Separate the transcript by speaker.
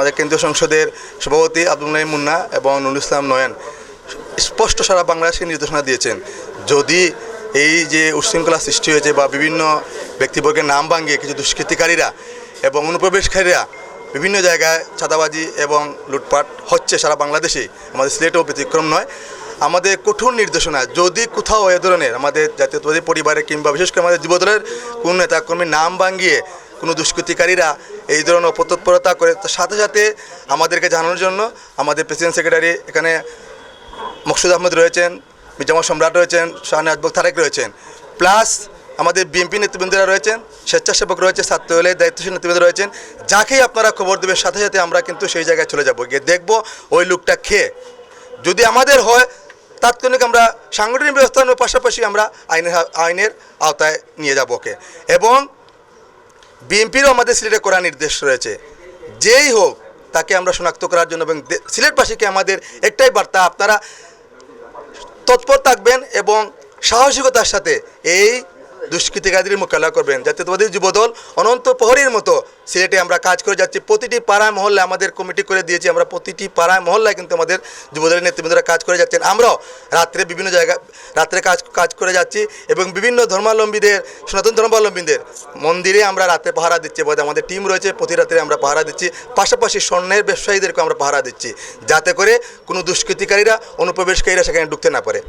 Speaker 1: আমাদের কেন্দ্রীয় সংসদের সভাপতি আব্দুল নাইম মুন্না এবং নুরুল ইসলাম নয়ন স্পষ্ট সারা বাংলাদেশকে নির্দেশনা দিয়েছেন। যদি এই যে উশৃঙ্খলা সৃষ্টি হয়েছে বা বিভিন্ন ব্যক্তিবর্গের নাম ভাঙিয়ে কিছু দুষ্কৃতিকারীরা এবং অনুপ্রবেশকারীরা বিভিন্ন জায়গায় ছাতাবাজি এবং লুটপাট হচ্ছে সারা বাংলাদেশে, আমাদের সিলেটেও ব্যতিক্রম নয়। আমাদের কঠোর নির্দেশনা, যদি কোথাও এ ধরনের আমাদের জাতীয়তাবাদী পরিবারে কিংবা বিশেষ করে আমাদের যুবদলের কোনো নেতাকর্মীর নাম ভাঙিয়ে কোনো দুষ্কৃতিকারীরা এই ধরনের অপতৎপরতা করে সাথে সাথে আমাদেরকে জানানোর জন্য আমাদের প্রেসিডেন্ট সেক্রেটারি এখানে মকসুদ আহমেদ রয়েছেন মির্জামা সম্রাট রয়েছেন শাহান আজবক তারেক রয়েছেন। প্লাস আমাদের বিএনপি নেতৃবৃন্দরা রয়েছেন, স্বেচ্ছাসেবক রয়েছে ছাত্র হলে দায়িত্বশীল নেতৃবৃন্দ রয়েছেন। যাকেই আপনারা খবর দেবেন, সাথে সাথে আমরা কিন্তু সেই জায়গায় চলে যাব। গিয়ে দেখব ওই লোকটা খেয়ে যদি আমাদের হয়, তাৎক্ষণিক আমরা সাংগঠনিক ব্যবস্থার পাশাপাশি আমরা আইনের আইনের আওতায় নিয়ে যাব ওকে। এবং বিএনপিরও আমাদের সিলেটে করার নির্দেশ রয়েছে। যেই হোক, তাকে আমরা শনাক্ত করার জন্য এবং সিলেটবাসীকে আমাদের একটাই বার্তা, আপনারা তৎপর থাকবেন এবং সাহসিকতার সাথে এই দুষ্কৃতিকারীদের মোকাবিলা করবেন। জাতীয়তাবাদী যুবদল অনন্ত প্রহরীর মতো সিলেটে আমরা কাজ করে যাচ্ছি। প্রতিটি পাড়ায়, মহল্লায় আমাদের কমিটি করে দিয়েছি। আমরা প্রতিটি পাড়ায়, মহল্লায় কিন্তু আমাদের যুবদলের নেতৃবৃন্দরা কাজ করে যাচ্ছেন। আমরাও রাত্রে বিভিন্ন জায়গায় রাত্রে কাজ কাজ করে যাচ্ছি এবং বিভিন্ন ধর্মাবলম্বীদের, সনাতন ধর্মাবলম্বীদের মন্দিরে আমরা রাতে পাহারা দিচ্ছি। বলতে আমাদের টিম রয়েছে, প্রতি রাত্রে আমরা পাহারা দিচ্ছি। পাশাপাশি স্বর্ণের ব্যবসায়ীদেরকে আমরা পাহারা দিচ্ছি। যাতে করে কোনো দুষ্কৃতিকারীরা, অনুপ্রবেশকারীরা সেখানে ঢুকতে না পারে।